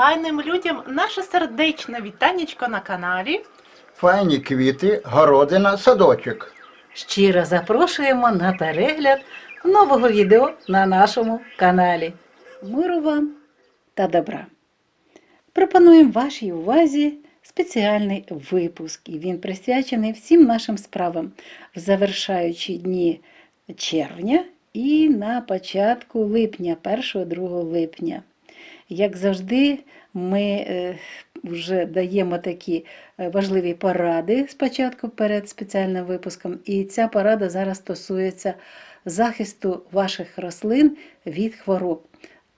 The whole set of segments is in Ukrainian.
файним людям наше сердечне вітанечко на каналі. Файні квіти, городина, садочок. Щиро запрошуємо на перегляд нового відео на нашому каналі. Миру вам та добра. Пропонуємо вашій увазі спеціальний випуск, і він присвячений всім нашим справам в завершаючі дні червня і на початку липня, 1-2 липня. Як завжди, ми е, вже даємо такі е, важливі поради спочатку перед спеціальним випуском. І ця порада зараз стосується захисту ваших рослин від хвороб.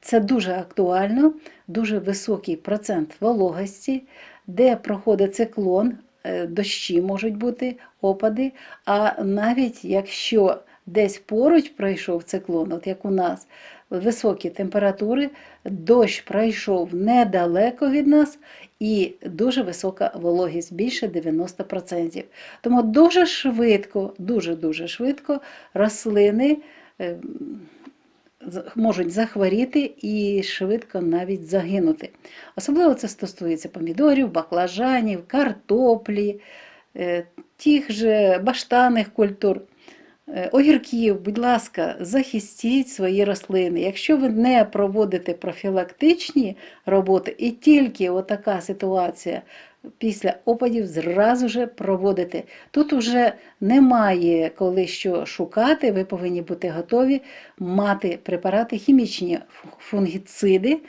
Це дуже актуально, дуже високий процент вологості, де проходить циклон, е, дощі можуть бути, опади. А навіть якщо десь поруч пройшов циклон, от як у нас, високі температури, дощ пройшов недалеко від нас і дуже висока вологість, більше 90%. Тому дуже швидко, дуже-дуже швидко рослини е, можуть захворіти і швидко навіть загинути. Особливо це стосується помідорів, баклажанів, картоплі, е, тих же баштанних культур. Е, Огірків, будь ласка, захистіть свої рослини. Якщо ви не проводите профілактичні роботи, і тільки отака ситуація після опадів зразу же проводите. Тут вже немає коли що шукати, ви повинні бути готові мати препарати хімічні фунгіциди.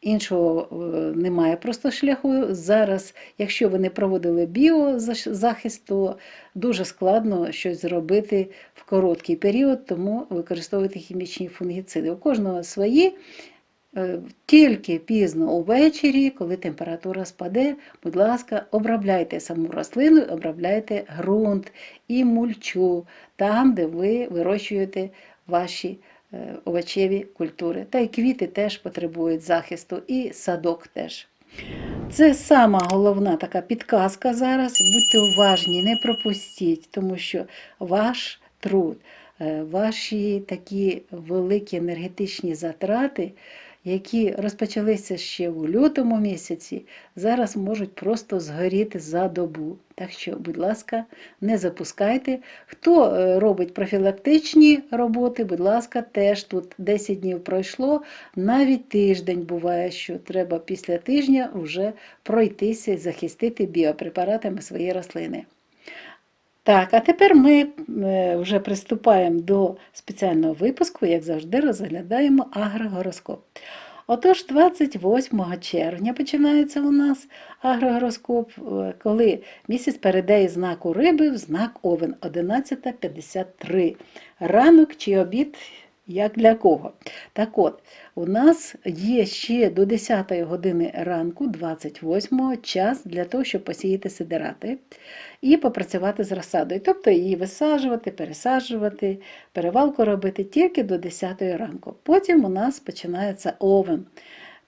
Іншого е, немає просто шляху. Зараз, якщо ви не проводили біозахист, то дуже складно щось зробити в короткий період, тому використовуйте хімічні фунгіциди. У кожного свої. Е, Тільки пізно увечері, коли температура спаде, будь ласка, обробляйте саму рослину, обробляйте ґрунт і мульчу там, де ви вирощуєте ваші е, овочеві культури. Та й квіти теж потребують захисту, і садок теж. Це сама головна така підказка зараз. Будьте уважні, не пропустіть, тому що ваш труд, е, ваші такі великі енергетичні затрати, які розпочалися ще у лютому місяці, зараз можуть просто згоріти за добу. Так що, будь ласка, не запускайте. Хто е, робить профілактичні роботи, будь ласка, теж тут 10 днів пройшло, навіть тиждень буває, що треба після тижня вже пройтися і захистити біопрепаратами свої рослини. Так, а тепер ми е, вже приступаємо до спеціального випуску, як завжди, розглядаємо агрогороскоп. Отож, 28 червня починається у нас агрогороскоп, е, коли місяць перейде із знаку риби в знак Овен 11.53. Ранок чи обід, як для кого. Так от, у нас є ще до 10 години ранку, 28 час для того, щоб посіяти сидирати і попрацювати з розсадою. Тобто її висаджувати, пересаджувати, перевалку робити тільки до 10 ранку. Потім у нас починається овен.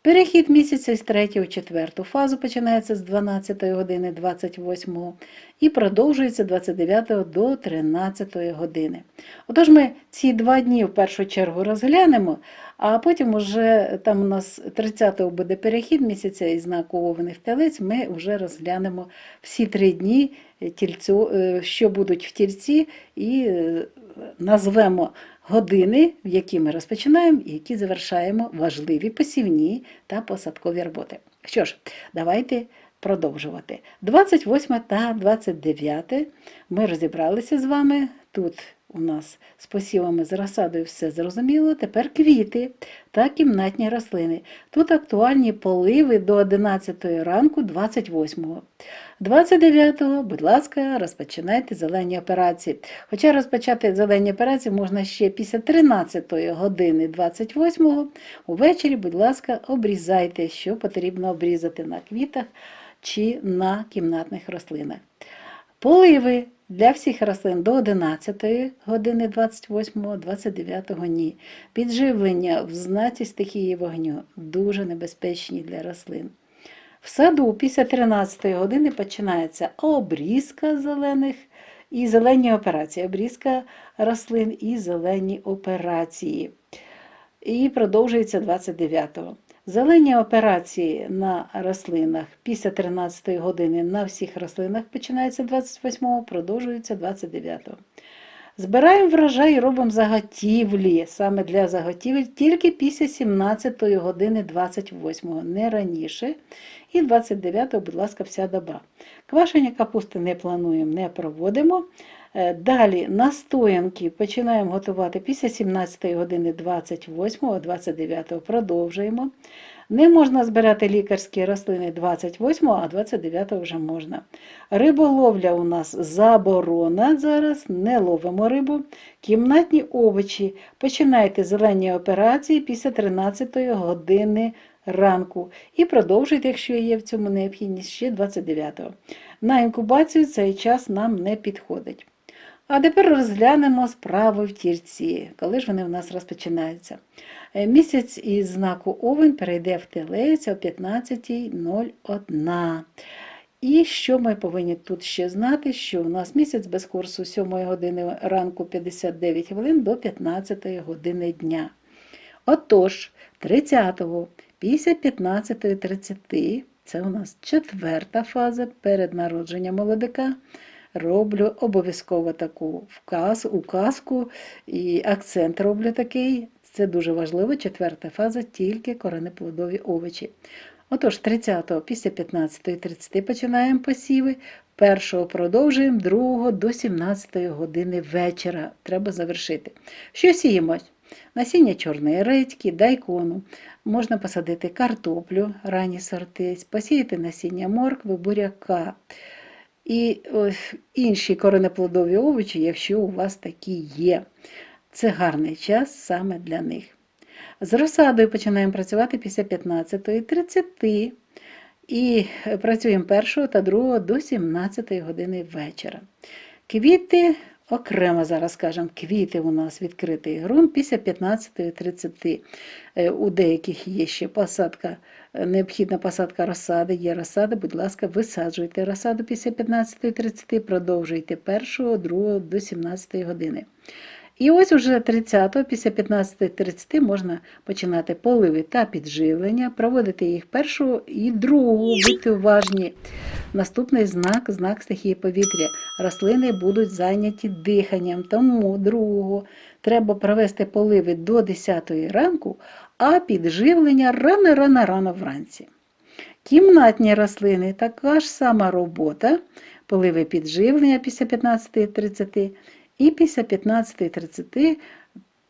Перехід місяця з 3 у 4 фазу починається з 12 години 28 і продовжується 29 до 13 години. Отож ми ці два дні в першу чергу розглянемо, а потім уже там у нас 30-го буде перехід місяця із знаку Овен в телець, ми вже розглянемо всі три дні е, що будуть в тільці, і е, назвемо години, в які ми розпочинаємо і які завершаємо важливі посівні та посадкові роботи. Що ж, давайте продовжувати. 28 та 29 ми розібралися з вами. Тут у нас з посівами з розсадою все зрозуміло. Тепер квіти та кімнатні рослини. Тут актуальні поливи до 11 ранку 28-го. 29-го, будь ласка, розпочинайте зелені операції. Хоча розпочати зелені операції можна ще після 13 години 28-го. Увечері, будь ласка, обрізайте, що потрібно обрізати на квітах чи на кімнатних рослинах. Поливи для всіх рослин до 11 години 28-29 ні. Підживлення в знаці стихії вогню дуже небезпечні для рослин. В саду після 13 години починається обрізка зелених і зелені операції. Обрізка рослин і зелені операції. І продовжується 29-го. Зелені операції на рослинах після 13 години на всіх рослинах починається 28-го, продовжується 29-го. Збираємо врожай і робимо заготівлі, саме для заготівель, тільки після 17 години 28-го, не раніше. І 29-го, будь ласка, вся доба. Квашення капусти не плануємо, не проводимо. Е, Далі настоянки починаємо готувати після 17 години 28-го, 29-го продовжуємо. Не можна збирати лікарські рослини 28-го, а 29-го вже можна. Риболовля у нас заборона зараз, не ловимо рибу. Кімнатні овочі. Починайте зелені операції після 13 години ранку. І продовжуйте, якщо є в цьому необхідність, ще 29-го. На інкубацію цей час нам не підходить. А тепер розглянемо справи в тірці, коли ж вони в нас розпочинаються. Е, Місяць із знаку Овен перейде в телець о 15.01. І що ми повинні тут ще знати, що у нас місяць без курсу з 7 години ранку 59 хвилин до 15 години дня. Отож, 30-го після 15.30, це у нас четверта фаза перед народженням молодика. Роблю обов'язково таку вказ, указку і акцент роблю такий. Це дуже важливо. Четверта фаза тільки коренеплодові овочі. Отож, 30-го після 15.30 починаємо посіви. Першого продовжуємо, другого до 17 години вечора. Треба завершити. Що сіємо? Насіння чорної редьки, дайкону. Можна посадити картоплю, ранні сорти, посіяти насіння моркви, буряка. І інші коренеплодові овочі, якщо у вас такі є. Це гарний час саме для них. З розсадою починаємо працювати після 15.30 і працюємо 1 та 2 до 17 години вечора. Квіти окремо зараз скажемо, квіти у нас відкритий ґрунт після 15.30. Е, У деяких є ще посадка, е, необхідна посадка розсади, є розсада, будь ласка, висаджуйте розсаду після 15.30, продовжуйте 1, 2 до 17 години. І ось уже 30-го, після 15.30 можна починати поливи та підживлення, проводити їх першу і другу, будьте уважні. Наступний знак знак стихії повітря. Рослини будуть зайняті диханням, тому другого треба провести поливи до 10 ранку, а підживлення рано-рано-рано вранці. Кімнатні рослини така ж сама робота, поливи підживлення після 15.30 і після 15.30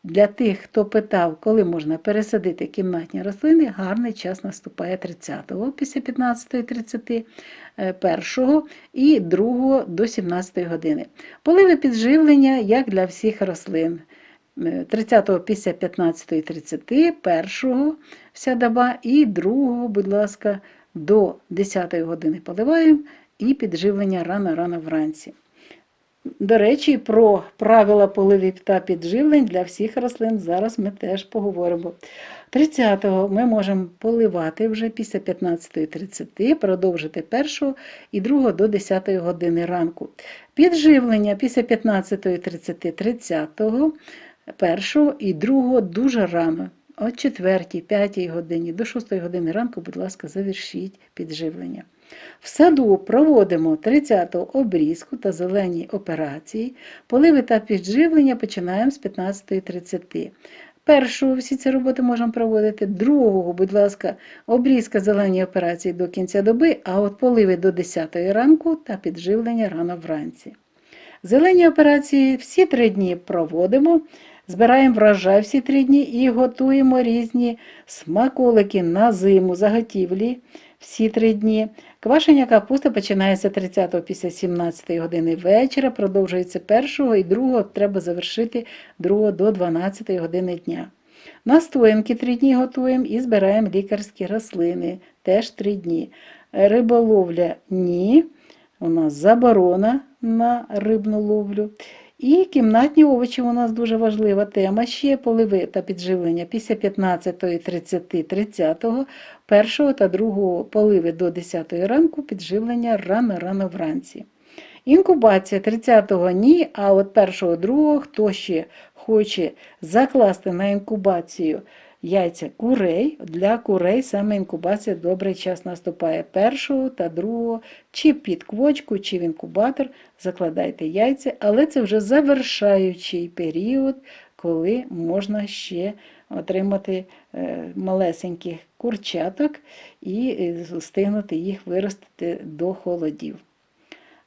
для тих, хто питав, коли можна пересадити кімнатні рослини, гарний час наступає 30-го після 15.30, е, 1 і 2 до 17 години. Поливи підживлення, як для всіх рослин. Е, 30-го після 15.30, 1 вся доба і 2, будь ласка, до 10 години поливаємо і підживлення рано-рано вранці. До речі, про правила поливів та підживлень для всіх рослин зараз ми теж поговоримо. 30-го ми можемо поливати вже після 15.30, продовжити 1 і 2 до 10 години ранку. Підживлення після 15.30, 30-го, 1 і 2 дуже рано. О 4, 5 годині до 6 години ранку, будь ласка, завершіть підживлення. В саду проводимо 30-го обрізку та зелені операції. Поливи та підживлення починаємо з 15.30. Першого всі ці роботи можемо проводити, другого, будь ласка, обрізка зелені операції до кінця доби, а от поливи до 10 ранку та підживлення рано вранці. Зелені операції всі три дні проводимо, збираємо врожай всі три дні і готуємо різні смаколики на зиму, заготівлі всі три дні. Квашення капусти починається 30-го після 17 години вечора, продовжується 1 і 2 треба завершити 2 до 12 години дня. Настоянки 3 дні готуємо і збираємо лікарські рослини теж 3 дні. Риболовля ні. У нас заборона на рибну ловлю. І кімнатні овочі у нас дуже важлива тема. Ще поливи та підживлення після 15, 30, 30, 1 та 2 поливи до 10 ранку, підживлення рано-рано вранці. Інкубація 30-го ні, а от 1-2-го, хто ще хоче закласти на інкубацію яйця курей. Для курей саме інкубація добрий час наступає першого та другого, чи під квочку, чи в інкубатор закладайте яйця, але це вже завершаючий період, коли можна ще отримати е, малесеньких курчаток і е, встигнути їх виростити до холодів.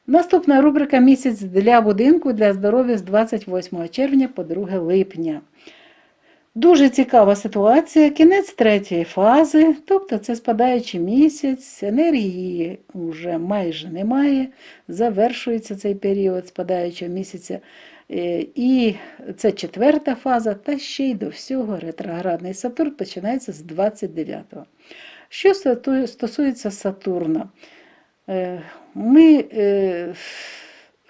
Наступна рубрика Місяць для будинку для здоров'я з 28 червня по 2 липня. Дуже цікава ситуація, кінець третьої фази, тобто це спадаючий місяць, енергії вже майже немає, завершується цей період спадаючого місяця. Е, І це четверта фаза, та ще й до всього ретроградний Сатурн починається з 29-го. Що стосується Сатурна, Е, ми е,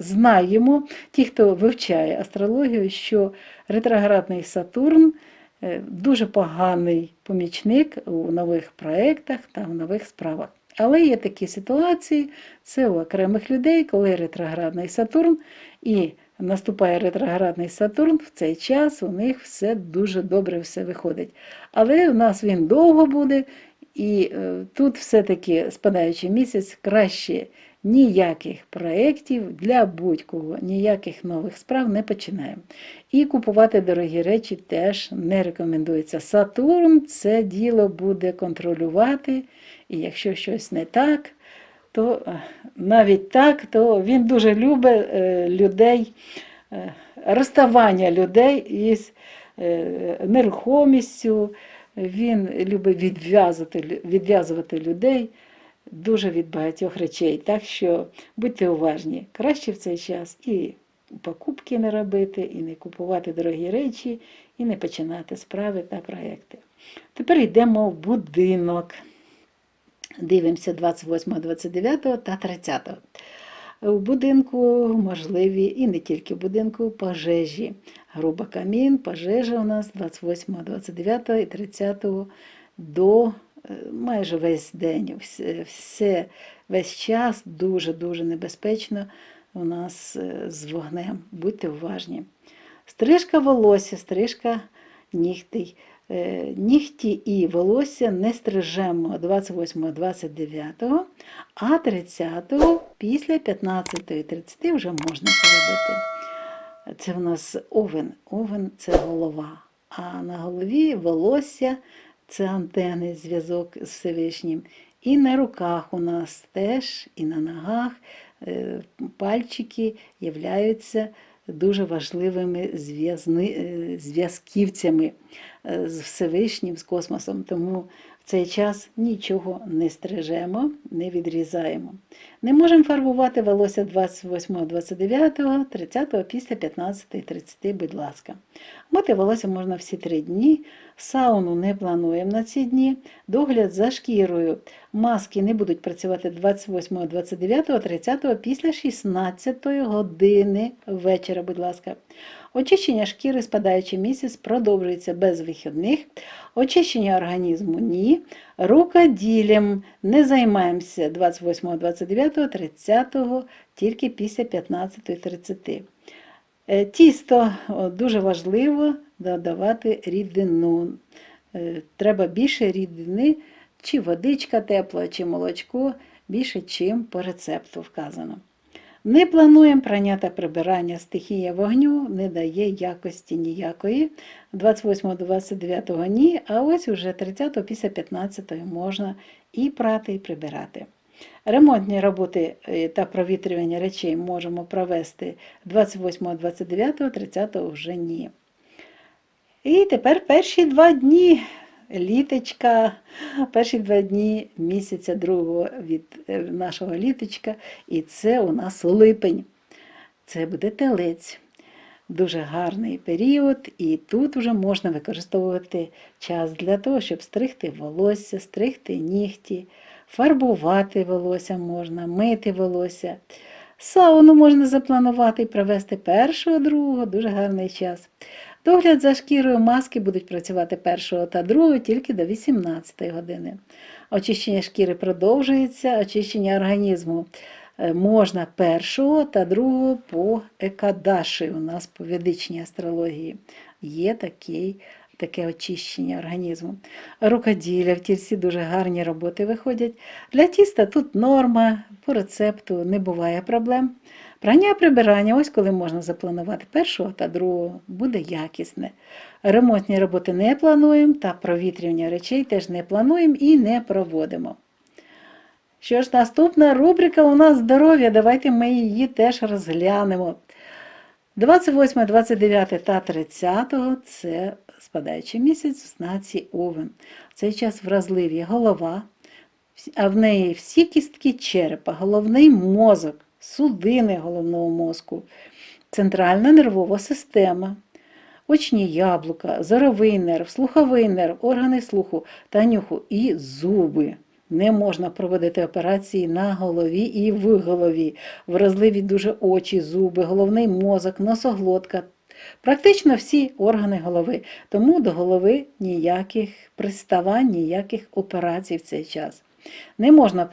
знаємо, ті, хто вивчає астрологію, що ретроградний Сатурн е, дуже поганий помічник у нових проєктах та в нових справах. Але є такі ситуації, це у окремих людей, коли ретроградний Сатурн і наступає ретроградний Сатурн, в цей час у них все дуже добре все виходить. Але у нас він довго буде, і е, тут все-таки спадаючий місяць краще ніяких проєктів для будь-кого, ніяких нових справ не починаємо. І купувати дорогі речі теж не рекомендується. Сатурн це діло буде контролювати, і якщо щось не так, то е, навіть так, то він дуже любить е, людей, е, розставання людей із нерухомістю. Він любить відв'язувати, відв'язувати людей дуже від багатьох речей. Так що будьте уважні, краще в цей час і покупки не робити, і не купувати дорогі речі, і не починати справи та проекти. Тепер йдемо в будинок. Дивимося 28, 29 та 30. У будинку можливі і не тільки в будинку пожежі. Груба камін, пожежа у нас 28, 29 і 30 до майже весь день. Все, весь час дуже-дуже небезпечно у нас е, з вогнем. Будьте уважні. Стрижка волосся, стрижка нігтей. Е, Нігті і волосся не стрижемо 28-29, а 30 після 15-30 вже можна це робити. Це в нас овен. Овен це голова. А на голові волосся це антени, зв'язок з Всевишнім. І на руках у нас теж, і на ногах е, пальчики являються дуже важливими е, зв'язківцями е, з Всевишнім, з космосом. Тому в цей час нічого не стрижемо, не відрізаємо. Не можемо фарбувати волосся 28, 29, 30 після 15, 30, будь ласка. Мити волосся можна всі три дні. Сауну не плануємо на ці дні. Догляд за шкірою. Маски не будуть працювати 28, 29, 30 після 16 години вечора, будь ласка. Очищення шкіри, спадаючий місяць, продовжується без вихідних. Очищення організму ні. Рукоділлям не займаємося 28, 29, 30, тільки після 15, 30. Е, Тісто дуже важливо додавати рідину. Е, Треба більше рідини, чи водичка тепла, чи молочко, більше, чим по рецепту вказано. Не плануємо прання та прибирання. Стихія вогню не дає якості ніякої. 28-29 ні, а ось уже 30 після 15 можна і прати, і прибирати. Ремонтні роботи е, та провітрювання речей можемо провести 28, 29, 30 вже ні. І тепер перші два дні літочка, перші два дні місяця другого від е, нашого літочка, і це у нас липень. Це буде телець. Дуже гарний період, і тут вже можна використовувати час для того, щоб стригти волосся, стригти нігті, фарбувати волосся можна, мити волосся. Сауну можна запланувати і провести першого, другого, дуже гарний час. Догляд за шкірою маски будуть працювати першого та другого тільки до 18 години. Очищення шкіри продовжується, очищення організму е, можна першого та другого по екадаші. У нас по ведичній астрології є такий таке очищення організму. Рукоділля в тільці дуже гарні роботи виходять. Для тіста тут норма, по рецепту не буває проблем. Прання прибирання, ось коли можна запланувати першого та другого, буде якісне. Ремонтні роботи не плануємо, та провітрювання речей теж не плануємо і не проводимо. Що ж, наступна рубрика у нас здоров'я. Давайте ми її теж розглянемо. 28, 29 та 30 це спадаючий місяць в знаці Овен. В цей час вразливі голова, а в неї всі кістки черепа, головний мозок, судини головного мозку, центральна нервова система, очні яблука, зоровий нерв, слуховий нерв, органи слуху та нюху і зуби. Не можна проводити операції на голові і в голові. Вразливі дуже очі, зуби, головний мозок, носоглотка. Практично всі органи голови. Тому до голови ніяких приставань, ніяких операцій в цей час. Не можна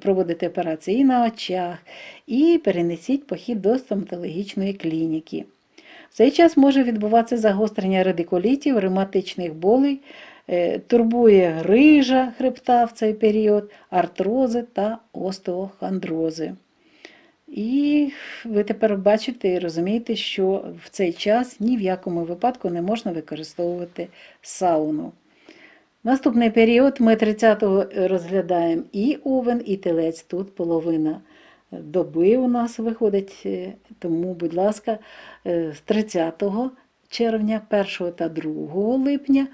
проводити операції і на очах, і перенесіть похід до стоматологічної клініки. В цей час може відбуватися загострення радикулітів, ревматичних болей, е, турбує грижа хребта в цей період, артрози та остеохондрози. І ви тепер бачите і розумієте, що в цей час ні в якому випадку не можна використовувати сауну. Наступний період ми 30-го розглядаємо і овен, і телець. Тут половина доби у нас виходить, е, тому, будь ласка, е, з 30 червня, 1 та 2 липня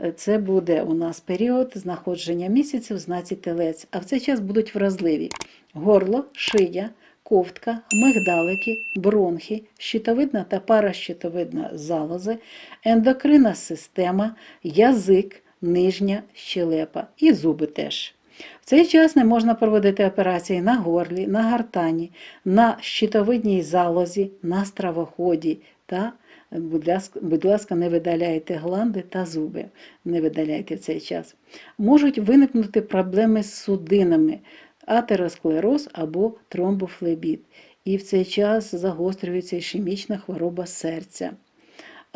е, це буде у нас період знаходження місяців в знаці телець. А в цей час будуть вразливі горло, шия, ковтка, мигдалики, бронхи, щитовидна та паращитовидна залози, ендокринна система, язик, нижня щелепа і зуби теж. В цей час не можна проводити операції на горлі, на гартані, на щитовидній залозі, на стравоході та, будь ласка, будь ласка, не видаляйте гланди та зуби. Не видаляйте в цей час. Можуть виникнути проблеми з судинами, атеросклероз або тромбофлебіт. І в цей час загострюється ішемічна хвороба серця.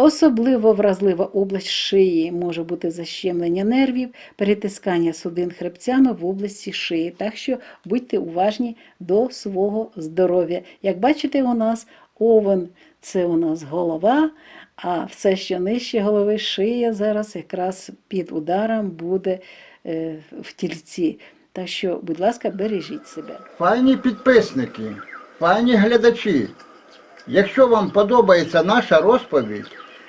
Особливо вразлива область шиї може бути защемлення нервів, перетискання судин хребцями в області шиї. Так що будьте уважні до свого здоров'я. Як бачите, у нас овен це у нас голова, а все, що нижче голови, шия зараз якраз під ударом буде е, в тільці. Так що, будь ласка, бережіть себе. Файні підписники, файні глядачі. Якщо вам подобається наша розповідь,